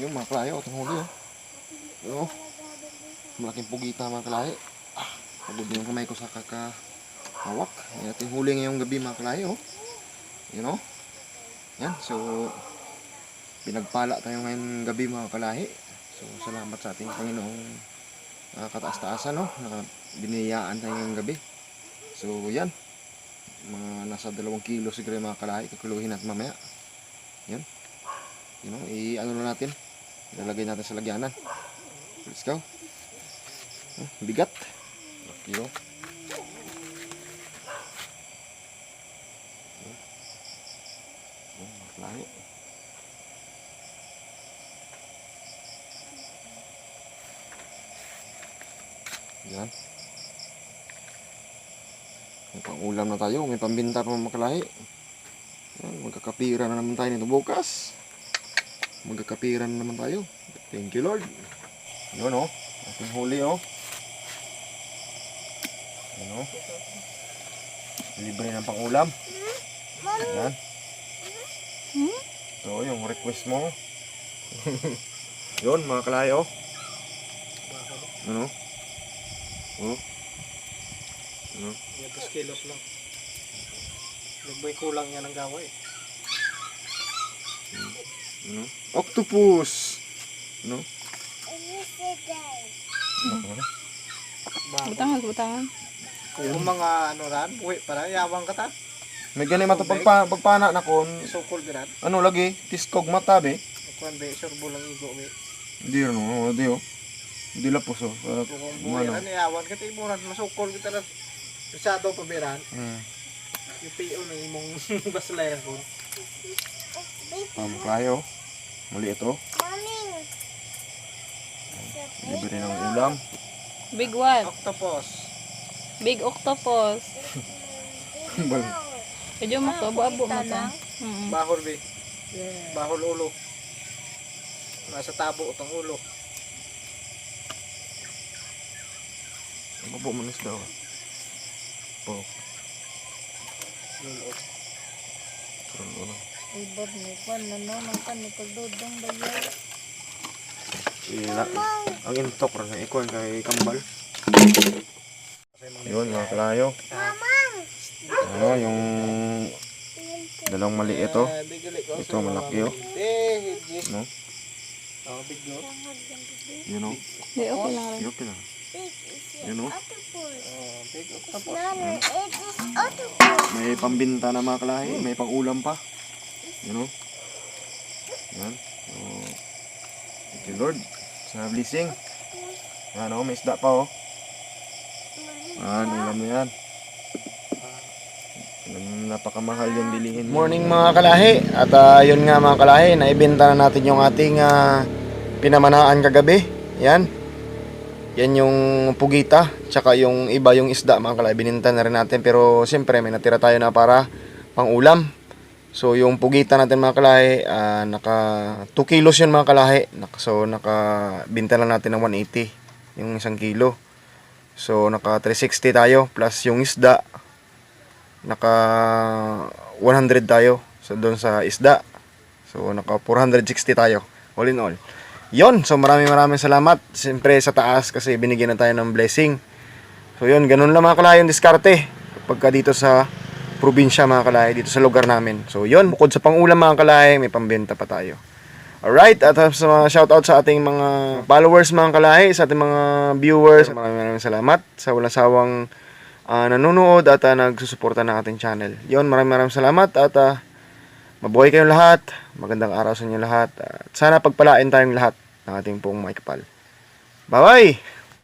Yung mga kalahi, oh, itong huli, oh. Yun, oh. Malaking pugita mga kalahi. Ah, pagod yung kamay ko sa kakahawak. Yan ating huli ngayong gabi mga kalahi, oh. Yun, oh. Yan, so, pinagpala tayo ngayong gabi mga kalahi. So, salamat sa ating Panginoong uh, kataas-taasan, no? Na biniyaan tayo ngayong gabi. So, yan. Mga nasa dalawang kilo siguro yung mga kalahi. Kakuluhin natin mamaya. Yan. You know, i-ano na natin. Ilalagay natin sa lagyanan. Let's go. Oh, bigat. Kilo. Oh, marami. Yan. May pang-ulam na tayo. May pambinta pa makalahi. Yan, magkakapira na naman tayo nito bukas. Magkakapira na naman tayo. Thank you Lord. Yun oh. Ating huli oh. Yan oh. Libre ng pang-ulam. Yan. Ito yung request mo. Yun mga kalayo. Ano? Oh. Ano? 2 kilos lang. Nagboy kulang yan ang gawa eh. Ano? Octopus. Ano? Ano? Butangan, butangan. Kung mga ano ran, uwi para yawang ka ta. May ganun mata pagpa, pagpana na kon. Sukol biran. Ano lagi? Tiskog mata be. Kuan be surbo lang igo be. Hindi ano, hindi oh. Hindi lapos oh. Uh, Kung buhay ano? ran yawan ka tiburan masukol kita ran. Masyado pa biran. Hmm. Yung PO ng imong baslayan ko. Um, kayo. Mali ito. Libre ng ulam. Big what? Octopus. Big octopus. Bal. Medyo mo to, abo-abo mo to. Bahol be. Bahol ulo. Nasa tabo itong ulo. Babo manis daw. Po. Lulo. Turun Ibor ni Kwan, nanonong ka ni Pagdudong Bayaw. Ila. Ang intok rin ng ikon kay Kambal. Yun mga kalayo. Ano yung dalawang mali ito. Eh. Ito, malaki, oh. Eh. No? Oh. Yun o. Di, okay lang rin. Okay lang. Yun o. Oh, big octopus. May pambinta na mga kalahi. May pang ulam pa. Yun o. Yan. So, thank you Lord. Sa blessing. Yan o. May isda pa o. Yan. Ulam na yan. Napakamahal yung bilihin. Morning mga kalahi. At ah, yun nga mga kalahi. Naibenta na natin yung ating ah, pinamanaan kagabi. Yan. Yan yung pugita, tsaka yung iba yung isda mga kalay. Bininta na rin natin pero siyempre may natira tayo na para pang ulam. So yung pugita natin mga kalay, ah, naka 2 kilos yun mga. Naka, so naka binta lang natin ng 180 yung isang kilo. So naka 360 tayo plus yung isda. Naka 100 tayo so doon sa isda. So naka 460 tayo all in all. Yon, so maraming maraming salamat. Siyempre sa taas kasi binigyan na tayo ng blessing. So yon, ganun lang mga kalay yung diskarte. Pagka dito sa probinsya mga kalay, dito sa lugar namin. So yon, bukod sa pangulam mga kalay, may pambenta pa tayo. Alright, at uh, sa mga shoutout sa ating mga followers mga kalay, sa ating mga viewers, maraming maraming salamat sa walang sawang ah, nanonood at uh, nagsusuporta ng ating channel. Yon, maraming maraming salamat at ah, Mabuhay kayong lahat. Magandang araw sa inyo lahat. At sana pagpalain tayong lahat ng ating pong may kapal. Bye-bye!